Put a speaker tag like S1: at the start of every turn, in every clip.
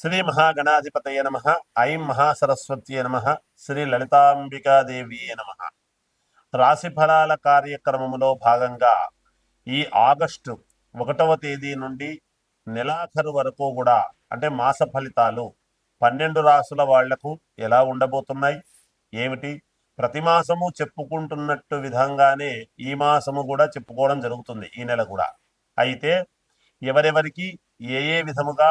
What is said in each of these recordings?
S1: శ్రీ మహాగణాధిపతయ నమ ఐం మహాసరస్వత్యే నమ శ్రీ లలితాంబికాదేవియే నమ. రాశి ఫలాల కార్యక్రమములో భాగంగా ఈ ఆగస్టు ఒకటవ తేదీ నుండి నెలాఖరు వరకు కూడా అంటే మాస ఫలితాలు పన్నెండు రాసుల వాళ్ళకు ఎలా ఉండబోతున్నాయి? ఏమిటి? ప్రతి మాసము చెప్పుకుంటున్నట్టు విధంగానే ఈ మాసము కూడా చెప్పుకోవడం జరుగుతుంది ఈ నెల కూడా. అయితే ఎవరెవరికి ఏ ఏ విధముగా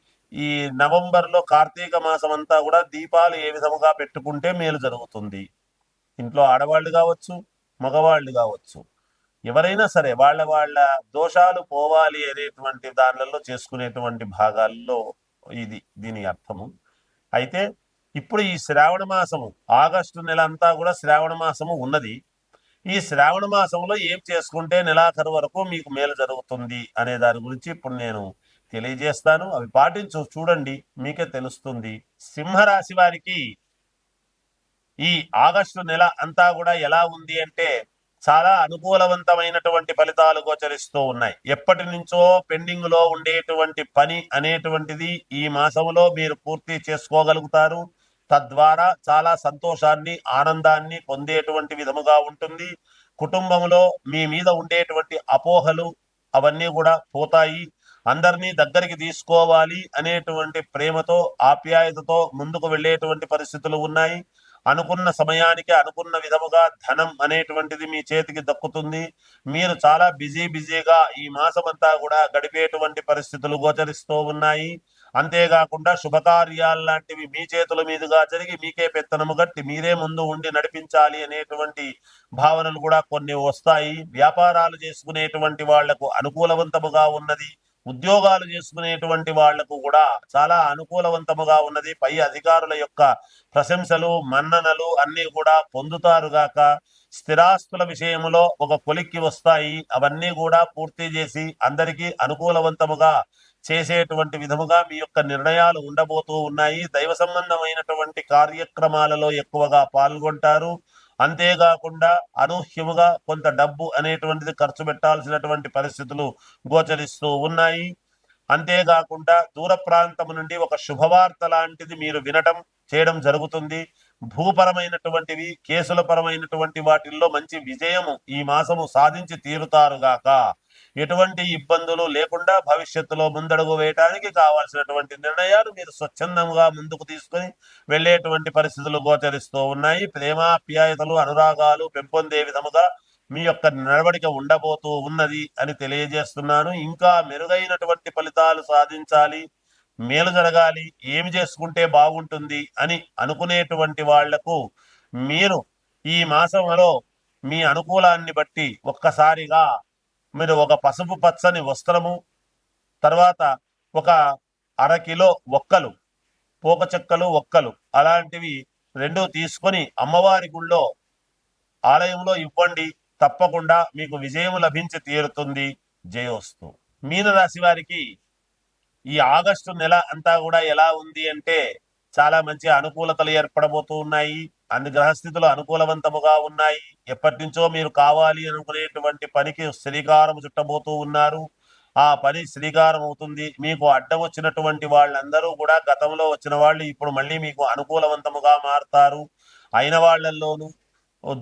S1: ఈ నవంబర్లో కార్తీక మాసం అంతా కూడా దీపాలు ఏ విధముగా పెట్టుకుంటే మేలు జరుగుతుంది? ఇంట్లో ఆడవాళ్ళు కావచ్చు మగవాళ్ళు కావచ్చు. ఎవరైనా సరే వాళ్ళ వాళ్ళ దోషాలు పోవాలి అనేటువంటి దానిలలో చేసుకునేటువంటి భాగాల్లో ఇది దీని అర్థము. అయితే ఇప్పుడు ఈ శ్రావణ మాసము ఆగస్టు నెల అంతా కూడా శ్రావణ మాసము ఉన్నది. ఈ శ్రావణ మాసంలో ఏం చేసుకుంటే నెలాఖరు వరకు మీకు మేలు జరుగుతుంది అనే దాని గురించి ఇప్పుడు నేను తెలియజేస్తాను. అవి పాటించు చూడండి మీకే తెలుస్తుంది. సింహరాశి వారికి ఈ ఆగస్టు నెల అంతా కూడా ఎలా ఉంది అంటే చాలా అనుకూలవంతమైనటువంటి ఫలితాలు గోచరిస్తూ ఉన్నాయి. ఎప్పటి నుంచో పెండింగ్లో ఉండేటువంటి పని అనేటువంటిది ఈ మాసంలో మీరు పూర్తి చేసుకోగలుగుతారు. తద్వారా చాలా సంతోషాన్ని ఆనందాన్ని పొందేటువంటి విధముగా ఉంటుంది. కుటుంబంలో మీ మీద ఉండేటువంటి అపోహలు అవన్నీ కూడా పోతాయి. అందరినీ దగ్గరికి తీసుకోవాలి అనేటువంటి ప్రేమతో ఆప్యాయతతో ముందుకు వెళ్ళేటువంటి పరిస్థితులు ఉన్నాయి. అనుకున్న సమయానికి అనుకున్న విధముగా ధనం అనేటువంటిది మీ చేతికి దక్కుతుంది. మీరు చాలా బిజీ బిజీగా ఈ మాసమంతా కూడా గడిపేటువంటి పరిస్థితులు గోచరిస్తూ ఉన్నాయి. అంతేకాకుండా శుభకార్యాలు లాంటివి మీ చేతుల మీదుగా జరిగి మీకే పెత్తనము గట్టి మీరే ముందు ఉండి నడిపించాలి అనేటువంటి భావనలు కూడా కొన్ని వస్తాయి. వ్యాపారాలు చేసుకునేటువంటి వాళ్ళకు అనుకూలవంతముగా ఉన్నది. ఉద్యోగాలు చేసుకునేటువంటి వాళ్ళకు కూడా చాలా అనుకూలవంతముగా ఉన్నది. పై అధికారుల యొక్క ప్రశంసలు మన్ననలు అన్నీ కూడా పొందుతారు గాక. స్థిరాస్తుల విషయంలో ఒక కొలిక్కి వస్తాయి. అవన్నీ కూడా పూర్తి చేసి అందరికీ అనుకూలవంతముగా చేసేటువంటి విధముగా మీ యొక్క నిర్ణయాలు ఉండబోతూ ఉన్నాయి. దైవ సంబంధమైనటువంటి కార్యక్రమాలలో ఎక్కువగా పాల్గొంటారు. అంతేకాకుండా అనూహ్యముగా కొంత డబ్బు అనేటువంటిది ఖర్చు పెట్టాల్సినటువంటి పరిస్థితులు గోచరిస్తూ ఉన్నాయి. అంతేకాకుండా దూర ప్రాంతము నుండి ఒక శుభవార్త లాంటిది మీరు వినటం చేయడం జరుగుతుంది. భూపరమైనటువంటివి కేసుల పరమైనటువంటి వాటిల్లో మంచి విజయము ఈ మాసము సాధించి తీరుతారుగాక ఎటువంటి ఇబ్బందులు లేకుండా భవిష్యత్తులో ముందడుగు వేయటానికి కావాల్సినటువంటి నిర్ణయాలు మీరు స్వచ్ఛందంగా ముందుకు తీసుకొని వెళ్ళేటువంటి పరిస్థితులు గోచరిస్తూ ఉన్నాయి. ప్రేమాప్యాయతలు అనురాగాలు పెంపొందే విధముగా మీ యొక్క నడవడిక ఉండబోతూ ఉన్నది అని తెలియజేస్తున్నాను. ఇంకా మెరుగైనటువంటి ఫలితాలు సాధించాలి మేలు జరగాలి ఏమి చేసుకుంటే బాగుంటుంది అని అనుకునేటువంటి వాళ్ళకు మీరు ఈ మాసంలో మీ అనుకూలాన్ని బట్టి ఒక్కసారిగా మీరు ఒక పసుపు పచ్చని వస్త్రము తర్వాత ఒక అరకిలో ఒక్కలు పోక చెక్కలు ఒక్కలు అలాంటివి రెండు తీసుకొని అమ్మవారి గుళ్ళో ఆలయంలో ఇవ్వండి. తప్పకుండా మీకు విజయం లభించి తీరుతుంది. జయోస్తు. మీనరాశి వారికి ఈ ఆగస్టు నెల అంతా కూడా ఎలా ఉంది అంటే చాలా మంచి అనుకూలతలు ఏర్పడబోతూ ఉన్నాయి. అన్ని గ్రహస్థితులు అనుకూలవంతముగా ఉన్నాయి. ఎప్పటి నుంచో మీరు కావాలి అనుకునేటువంటి పనికి శ్రీకారం చుట్టబోతూ ఉన్నారు. ఆ పని శ్రీకారం అవుతుంది. మీకు అడ్డం వచ్చినటువంటి వాళ్ళందరూ కూడా గతంలో వచ్చిన వాళ్ళు ఇప్పుడు మళ్ళీ మీకు అనుకూలవంతముగా మారుతారు. అయిన వాళ్ళల్లోనూ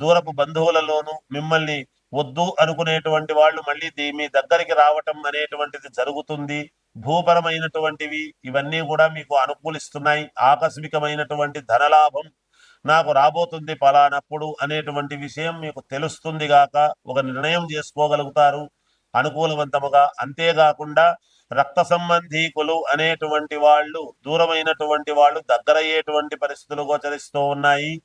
S1: దూరపు బంధువులలోనూ మిమ్మల్ని వద్దు అనుకునేటువంటి వాళ్ళు మళ్ళీ మీ దగ్గరికి రావటం అనేటువంటిది జరుగుతుంది. భూపరమైనటువంటివి ఇవన్నీ కూడా మీకు అనుకూలిస్తున్నాయి. ఆకస్మికమైనటువంటి ధనలాభం నాకు రాబోతుంది పలానప్పుడు అనేటువంటి విషయం మీకు తెలుస్తుంది గాక ఒక నిర్ణయం చేసుకోగలుగుతారు అనుకూలవంతముగా. అంతేకాకుండా రక్త సంబంధీకులు అనేటువంటి వాళ్ళు దూరమైనటువంటి వాళ్ళు దగ్గరయ్యేటువంటి పరిస్థితులు గోచరిస్తూ ఉన్నాయి.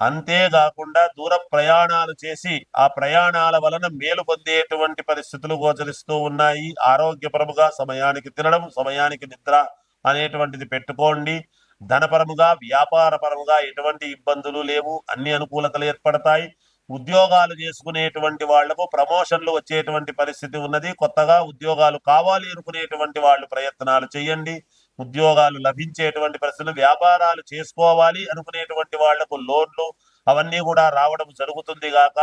S1: అంతేకాకుండా దూర ప్రయాణాలు చేసి ఆ ప్రయాణాల వలన మేలు పొందేటువంటి పరిస్థితులు గోచరిస్తూ ఉన్నాయి. ఆరోగ్యపరముగా సమయానికి తినడం సమయానికి నిద్ర అనేటువంటిది పెట్టుకోండి. ధనపరముగా వ్యాపారపరముగా ఎటువంటి ఇబ్బందులు లేవు. అన్ని అనుకూలతలు ఏర్పడతాయి. ఉద్యోగాలు చేసుకునేటువంటి వాళ్ళకు ప్రమోషన్లు వచ్చేటువంటి పరిస్థితి ఉన్నది. కొత్తగా ఉద్యోగాలు కావాలి అనుకునేటువంటి వాళ్ళు ప్రయత్నాలు చేయండి. ఉద్యోగాలు లభించేటువంటి పరిస్థితులు వ్యాపారాలు చేసుకోవాలి అనుకునేటువంటి వాళ్ళకు లోన్లు అవన్నీ కూడా రావడం జరుగుతుంది గాక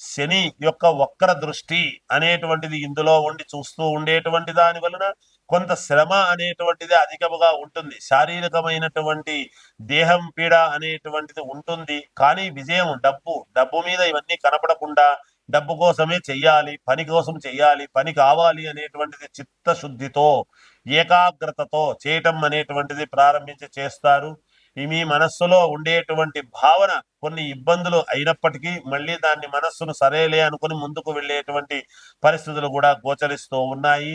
S1: శని యొక్క వక్ర దృష్టి అనేటువంటిది ఇందులో ఉండి చూస్తూ ఉండేటువంటి దాని వలన కొంత శ్రమ అనేటువంటిది అధికముగా ఉంటుంది. శారీరకమైనటువంటి దేహం పీడ అనేటువంటిది ఉంటుంది. కానీ విజయం డబ్బు డబ్బు మీద ఇవన్నీ కనపడకుండా డబ్బు కోసమే చెయ్యాలి పని కోసం చెయ్యాలి పని కావాలి అనేటువంటిది చిత్తశుద్ధితో ఏకాగ్రతతో చేయటం అనేటువంటిది ప్రారంభించి చేస్తారు. మీ మనస్సులో ఉండేటువంటి భావన కొన్ని ఇబ్బందులు అయినప్పటికీ మళ్ళీ దాన్ని మనస్సును సరేలే అనుకుని ముందుకు వెళ్ళేటువంటి పరిస్థితులు కూడా గోచరిస్తూ ఉన్నాయి.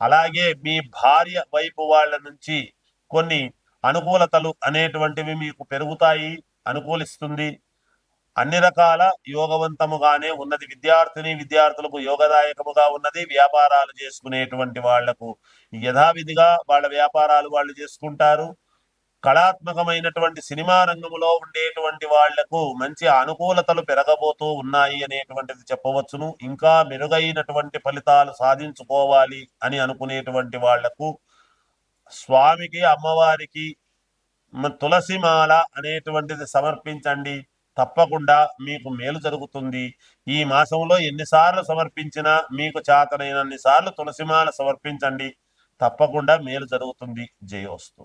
S1: అలాగే మీ భార్య వైపు వాళ్ళ నుంచి కొన్ని అనుకూలతలు అనేటువంటివి మీకు పెరుగుతాయి అనుకూలిస్తుంది. అన్ని రకాల యోగవంతముగానే ఉన్నది. విద్యార్థిని విద్యార్థులకు యోగదాయకముగా ఉన్నది. వ్యాపారాలు చేసుకునేటువంటి వాళ్ళకు యథావిధిగా వాళ్ళ వ్యాపారాలు వాళ్ళు చేసుకుంటారు. కళాత్మకమైనటువంటి సినిమా రంగంలో ఉండేటువంటి వాళ్ళకు మంచి అనుకూలతలు పెరగబోతూ ఉన్నాయి అనేటువంటిది చెప్పవచ్చును. ఇంకా మెరుగైనటువంటి ఫలితాలు సాధించుకోవాలి అని అనుకునేటువంటి వాళ్ళకు స్వామికి అమ్మవారికి తులసిమాల అనేటువంటిది సమర్పించండి. తప్పకుండా మీకు మేలు జరుగుతుంది. ఈ మాసంలో ఎన్నిసార్లు సమర్పించినా మీకు చాతనైనన్ని సార్లు తులసిమాల సమర్పించండి. తప్పకుండా మేలు జరుగుతుంది. జయోస్తు